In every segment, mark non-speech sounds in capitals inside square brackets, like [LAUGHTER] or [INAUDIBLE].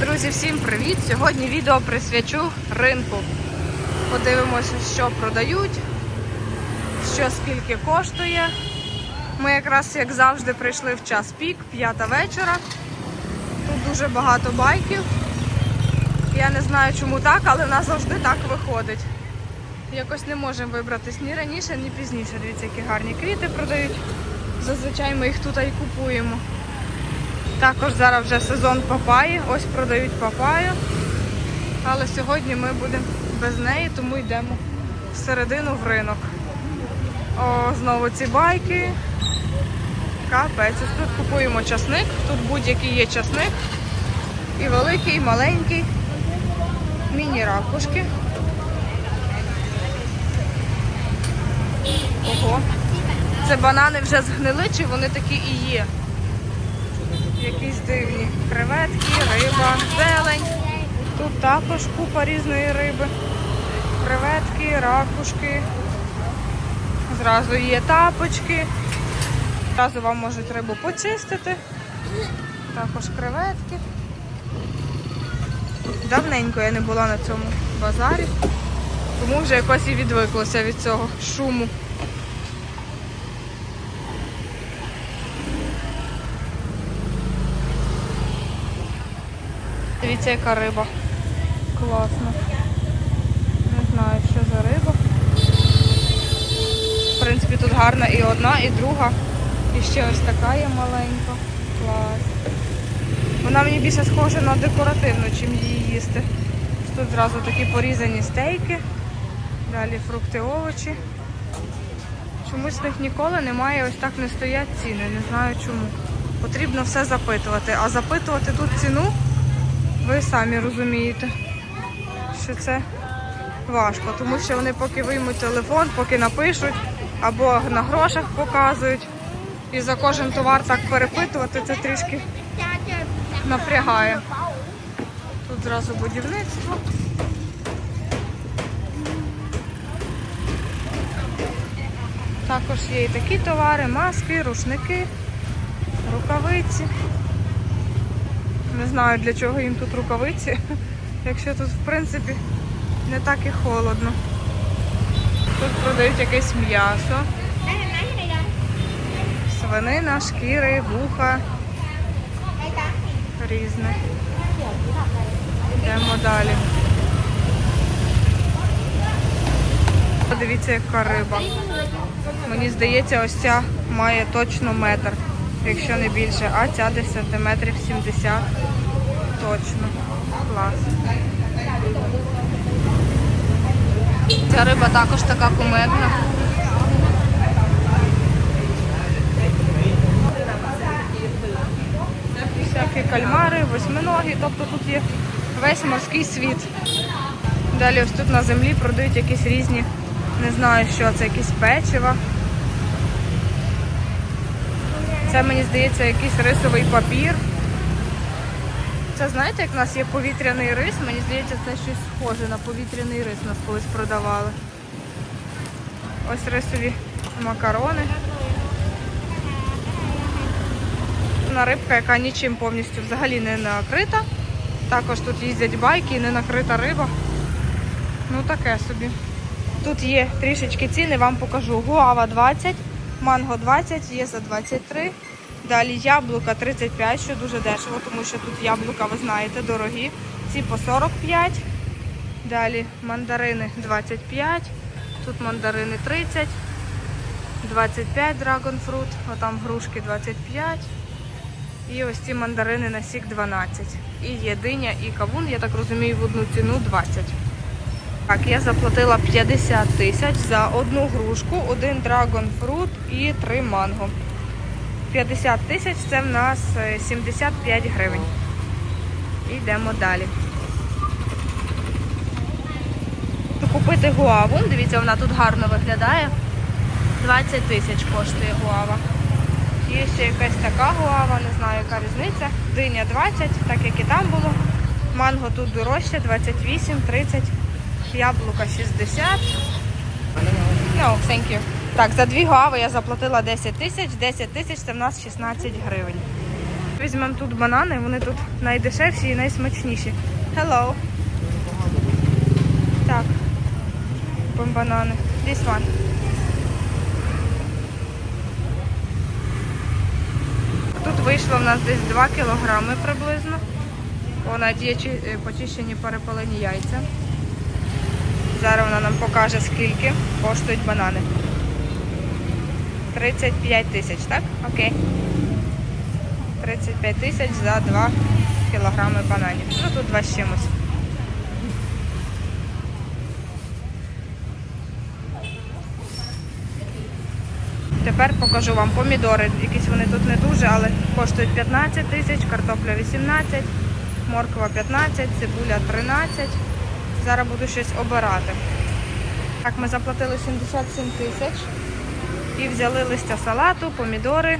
Друзі, всім привіт! Сьогодні відео присвячу ринку. Подивимося, що продають, що скільки коштує. Ми якраз, як завжди, прийшли в час пік, п'ята вечора. Тут дуже багато байків. Я не знаю, чому так, але в нас завжди так виходить. Якось не можемо вибратись ні раніше, ні пізніше. Дивіться, які гарні квіти продають. Зазвичай ми їх тут і купуємо. Також зараз вже сезон папаї, ось продають папаю. Але сьогодні ми будемо без неї, тому йдемо всередину в ринок. О, знову ці байки. Капець. Тут купуємо часник, тут будь-який є часник. І великий, і маленький. Міні-ракушки. Ого. Це банани вже згнили, чи вони такі і є? Якісь дивні креветки, риба, зелень. Тут також купа різної риби. Креветки, ракушки. Зразу є тапочки. Зразу вам можуть рибу почистити. Також креветки. Давненько я не була на цьому базарі, тому вже якось і відвиклося від цього шуму. Дивіться, яка риба. Класно. Не знаю, що за риба. В принципі, тут гарна і одна, і друга. І ще ось така є маленька. Клас. Вона мені більше схожа на декоративну, чим її їсти. Тут зразу такі порізані стейки. Далі фрукти, овочі. Чомусь в них ніколи немає, ось так не стоять ціни. Не знаю чому. Потрібно все запитувати. А запитувати тут ціну ви самі розумієте, що це важко, тому що вони поки виймуть телефон, поки напишуть або на грошах показують. І за кожен товар так перепитувати, це трішки напрягає. Тут зразу будівництво. Також є і такі товари, маски, рушники, рукавиці. Не знаю для чого їм тут рукавиці, якщо тут в принципі не так і холодно. Тут продають якесь м'ясо, свинина, шкіри, вуха. Різне. Йдемо далі. Подивіться, яка риба. Мені здається, ось ця має точно метр, якщо не більше, а ця десь сантиметрів 70. Точно. Клас. Ця риба також така кумедна. Всякі кальмари, восьминогі, тобто тут є весь морський світ. Далі ось тут на землі продають якісь різні, не знаю що це, якісь печива. Це, мені здається, якийсь рисовий папір. Це знаєте, як в нас є повітряний рис, мені здається, це щось схоже на повітряний рис нас колись продавали. Ось рисові макарони. На рибка, яка нічим повністю взагалі не накрита. Також тут їздять байки і не накрита риба. Ну таке собі. Тут є трішечки ціни, вам покажу. Гуава 20, манго 20, є за 23. Далі яблука 35, що дуже дешево, тому що тут яблука, ви знаєте, дорогі. Ці по 45. Далі мандарини 25. Тут мандарини 30. 25 Dragon Fruit, а там грушки 25. І ось ці мандарини на сік 12. І є диня і кавун, я так розумію, в одну ціну 20. Так, я заплатила 50 тисяч за одну грушку, один Fruit і три манго. 50 тисяч це в нас е, 75 гривень. Йдемо далі. Купити гуаву, дивіться, вона тут гарно виглядає. 20 тисяч коштує гуава. Є ще якась така гуава, не знаю, яка різниця. Диня 20, так як і там було. Манго тут дорожче, 28, 30, яблука 60. No, thank you. Так, за дві гуави я заплатила 10 тисяч, 10 тисяч це в нас 16 гривень. Візьмемо тут банани, вони тут найдешевші і найсмачніші. Hello. Так. Купимо банани. This one. Тут вийшло в нас десь 2 кілограми приблизно. Понад є е, почищені перепалені яйця. Зараз вона нам покаже, скільки коштують банани. 35 тисяч, так? Окей. 35 тисяч за 2 кілограми бананів. Ну тут два з чимось. Тепер покажу вам помідори. Якісь вони тут не дуже, але коштують 15 тисяч, картопля 18, морква 15, цибуля 13. Зараз буду щось обирати. Так, ми заплатили 77 тисяч і взяли листя салату, помідори,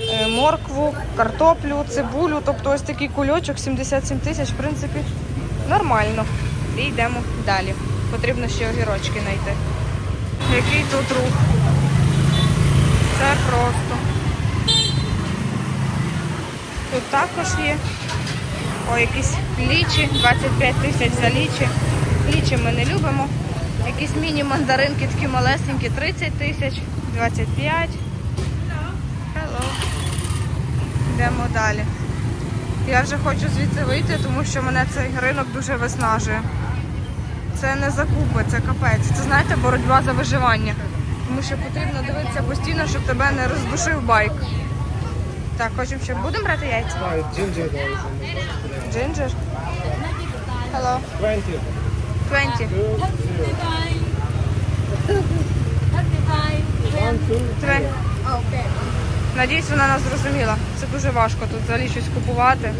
е, моркву, картоплю, цибулю. Тобто ось такий кульочок 77 тисяч, в принципі, нормально. І йдемо далі. Потрібно ще огірочки знайти. Який тут рух? Це просто. Тут також є. О, якісь лічі, 25 тисяч за лічі. Лічі ми не любимо. Якісь міні-мандаринки такі малесенькі, 30 тисяч, 25. Hello. Йдемо далі. Я вже хочу звідси вийти, тому що мене цей ринок дуже виснажує. Це не закупи, це капець. Це знаєте, боротьба за виживання. Тому що потрібно дивитися постійно, щоб тебе не роздушив байк. Так, хочемо ще будемо брати яйця? Is Джинджер. Hello. 20. 20. One, two, Тре- Надіюсь, вона нас зрозуміла. Це дуже важко тут взагалі щось купувати.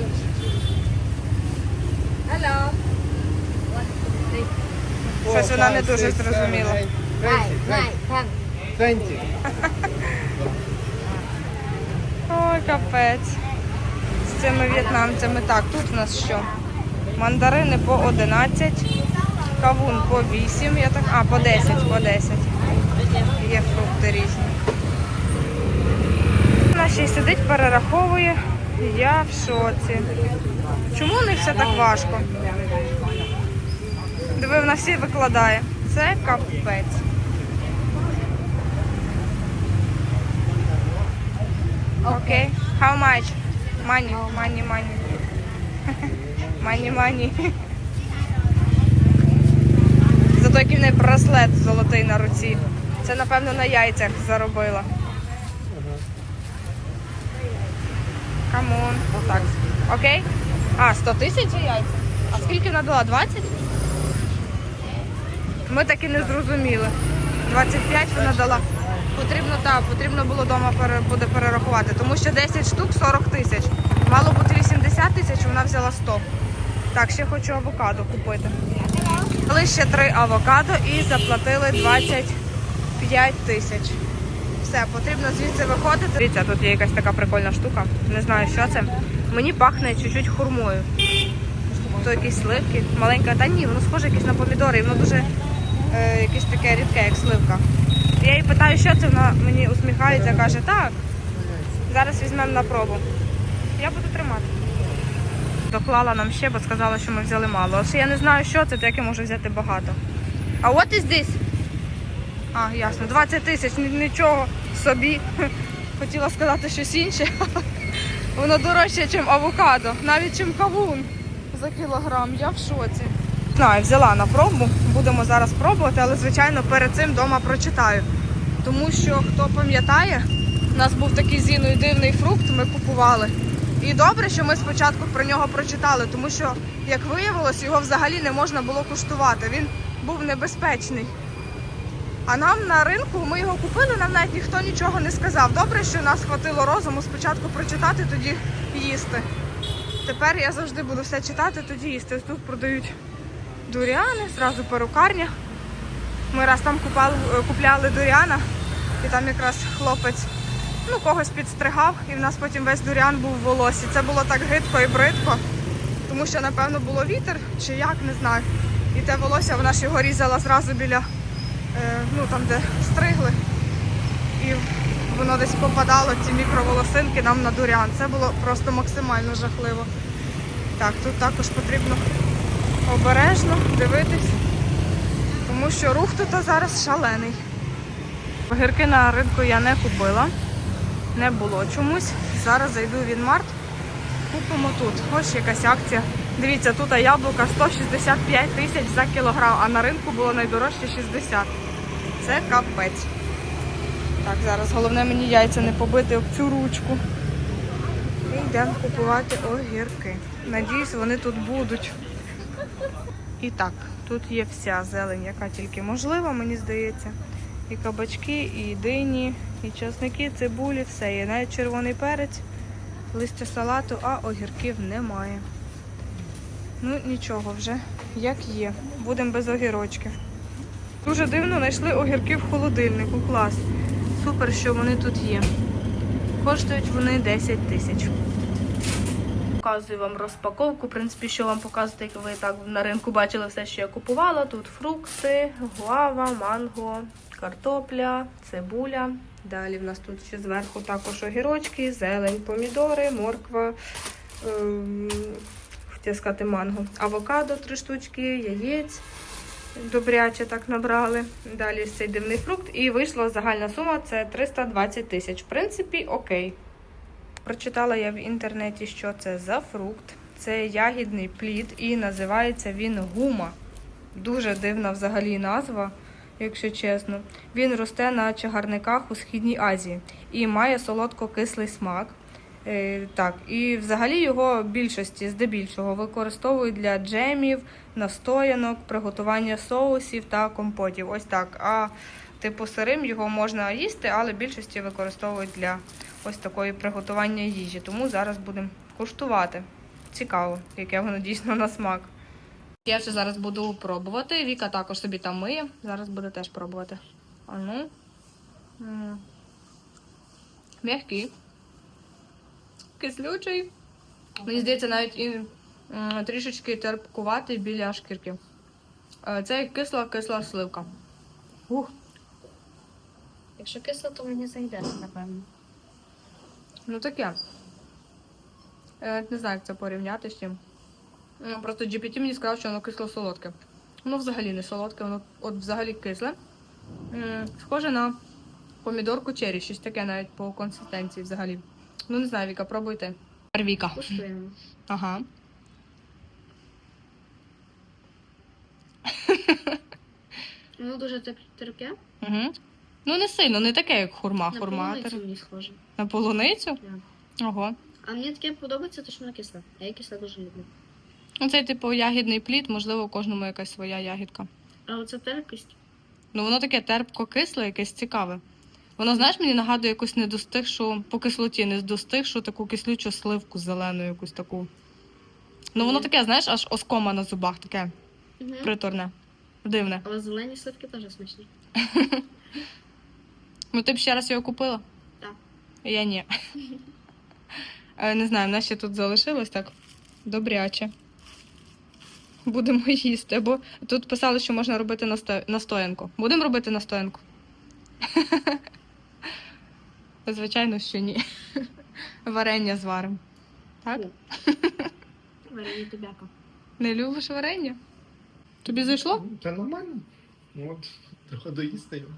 four, Щось вона не дуже зрозуміла. eight, 20, 20. 20. Ой, капець. З цими в'єтнамцями. Так, тут у нас що? Мандарини по 11, кавун по 8, я так. А, по 10, по 10. Є фрукти різні. Вона ще й сидить, перераховує. Я в шоці. Чому у них все так важко? Диви, вона всі викладає. Це капець. Окей. How much? Money, money, money. [LAUGHS] Money, money. Зато який в неї браслет золотий на руці. Це, напевно, на яйцях заробила. Камон. Отак. Окей? А, 100 тисяч яйця? А скільки вона дала? 20? Ми так і не зрозуміли. 25 вона дала. Потрібно так, потрібно було вдома буде перерахувати, тому що 10 штук 40 тисяч. Мало бути 80 тисяч, вона взяла 100. Так, ще хочу авокадо купити. Взяли ще три авокадо і заплатили 25 тисяч. Все, потрібно звідси виходити. Дивіться, тут є якась така прикольна штука. Не знаю, що це. Мені пахне чуть-чуть хурмою. То якісь сливки, маленька, та ні, воно схоже якесь на помідори, і воно дуже е, якесь таке рідке, як сливка. Я її питаю, що це, вона мені усміхається, каже, так, зараз візьмемо на пробу. Я буду тримати. Доклала нам ще, бо сказала, що ми взяли мало. А ще я не знаю, що це, то як я можу взяти багато. А what is this? А, ясно, 20 тисяч, нічого собі. [LAUGHS] Хотіла сказати щось інше. [LAUGHS] Воно дорожче, ніж авокадо, навіть ніж кавун за кілограм. Я в шоці. Знаю, взяла на пробу. Будемо зараз пробувати, але звичайно перед цим вдома прочитаю. Тому що хто пам'ятає, у нас був такий зіною дивний фрукт, ми купували. І добре, що ми спочатку про нього прочитали, тому що, як виявилось, його взагалі не можна було куштувати. Він був небезпечний. А нам на ринку ми його купили, нам навіть ніхто нічого не сказав. Добре, що нас хватило розуму спочатку прочитати, тоді їсти. Тепер я завжди буду все читати, тоді їсти. Тут продають дуріани, зразу перукарня. Ми раз там купали, купляли дуріана, і там якраз хлопець ну, когось підстригав, і в нас потім весь дуріан був в волосі. Це було так гидко і бридко, тому що, напевно, було вітер чи як, не знаю. І те волосся вона ж його різала зразу біля, е, ну там, де стригли. І воно десь попадало, ці мікроволосинки нам на дурян. Це було просто максимально жахливо. Так, тут також потрібно обережно дивитись, тому що рух тут зараз шалений. Огірки на ринку я не купила, не було чомусь. Зараз зайду в Інмарт, купимо тут. Ось якась акція. Дивіться, тут яблука 165 тисяч за кілограм, а на ринку було найдорожче 60. Це капець. Так, зараз головне мені яйця не побити об цю ручку. І йдемо купувати огірки. Надіюсь, вони тут будуть. І так, тут є вся зелень, яка тільки можлива, мені здається. І кабачки, і дині, і часники, цибулі, все є. Навіть червоний перець, листя салату, а огірків немає. Ну, нічого вже, як є. Будемо без огірочків. Дуже дивно знайшли огірки в холодильнику. Клас. Супер, що вони тут є. Коштують вони 10 тисяч. Показую вам розпаковку. В принципі, що вам показувати, як ви так на ринку бачили все, що я купувала. Тут фрукти, гуава, манго, картопля, цибуля. Далі в нас тут ще зверху також огірочки, зелень, помідори, морква, ем, хотіла сказати манго, авокадо три штучки, яєць. Добряче так набрали. Далі цей дивний фрукт. І вийшла загальна сума це 320 тисяч. В принципі, окей. Прочитала я в інтернеті, що це за фрукт. Це ягідний плід і називається він гума. Дуже дивна взагалі назва, якщо чесно. Він росте на чагарниках у Східній Азії і має солодко-кислий смак. Е, так, і взагалі його більшості здебільшого використовують для джемів, настоянок, приготування соусів та компотів. Ось так. А типу сирим його можна їсти, але більшості використовують для ось такої приготування їжі. Тому зараз будемо куштувати. Цікаво, яке воно дійсно на смак. Я ще зараз буду пробувати. Віка також собі там миє. Зараз буде теж пробувати. А ну. М'який. Кислючий. Мені здається, навіть і трішечки терпкуватий біля шкірки. Е, Це кисла-кисла сливка. Ух, Якщо кисло, то мені зайде, напевно. Ну таке. Я навіть не знаю, як це порівняти з чим. Ну, Просто GPT мені сказав, що воно кисло-солодке. Воно взагалі не солодке, воно от взагалі кисле. Схоже на помідорку черрі, щось таке навіть по консистенції взагалі. Ну не знаю, Віка, пробуйте. Віка. Куштуємо. Ага. Воно дуже тер- терпке. Угу. Ну не сильно, не таке, як хурма. На Хурма. полуницю мені схоже. На полуницю? Да. Ого. А мені таке подобається, то що воно кисле. А я кисле дуже люблю. Ну, це типу ягідний плід, можливо, у кожному якась своя ягідка. А оце терпкість. Ну воно таке терпко-кисле, якесь цікаве. Воно, знаєш, мені нагадує якусь недостигшу, по кислоті, недостигшу таку кислючу сливку зелену, якусь таку. Ну воно таке, знаєш, аж оскома на зубах, таке Угу. приторне, дивне. Але зелені сливки теж смачні. [LAUGHS] Ну ти б ще раз його купила? Так. Я ні. [LAUGHS] Е, Не знаю, в нас ще тут залишилось так добряче. Будемо їсти. Бо тут писали, що можна робити насто... настоянку. Будемо робити настоянку? [LAUGHS] Звичайно, що ні. [LAUGHS] Варення зваримо. Так? Фу. Варені тобяка. Не любиш варення? Тобі зайшло? Це нормально. Ну, От, трохи доїсти його.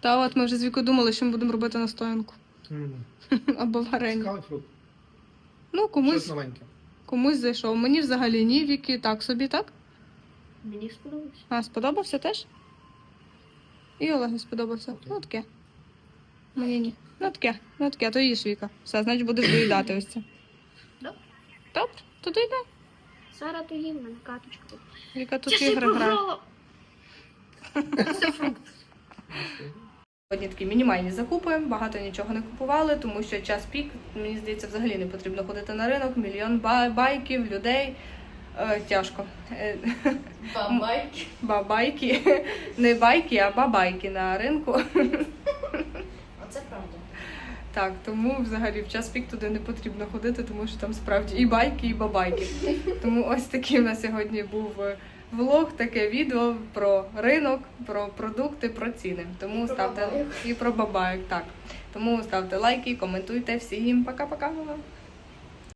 Та от ми вже з вікою думали, що ми будемо робити настоянку. [LAUGHS] Або варення. Цікавий фрукт. Ну, Щось комусь, новеньке. комусь зайшов. Мені взагалі ні, Віки, так собі, так? Мені сподобалось. А, сподобався теж? І Олегу сподобався. Ну таке. Мені ні. Ну таке, ну таке, то їж Віка. Все, значить будеш доїдати ось це. Добре. Добре, то доїдай. Зараз то їм, мене каточка. Віка тут Часи ігри грає. програла. [LAUGHS] Це фрукт. Сьогодні такі мінімальні закупи, багато нічого не купували, тому що час пік, мені здається, взагалі не потрібно ходити на ринок, мільйон байків, людей. Е, тяжко. Е, [LAUGHS] Бабайки. бабайки. [LAUGHS] Не байки, а бабайки на ринку. Оце правда. [LAUGHS] Так, тому взагалі в час пік туди не потрібно ходити, тому що там справді і байки, і бабайки. Тому ось такий у нас сьогодні був е, влог, таке відео про ринок, про продукти, про ціни. Тому Про ставте бабайок. і про бабайок. Так. Тому ставте лайки, коментуйте. Всім пока-пока.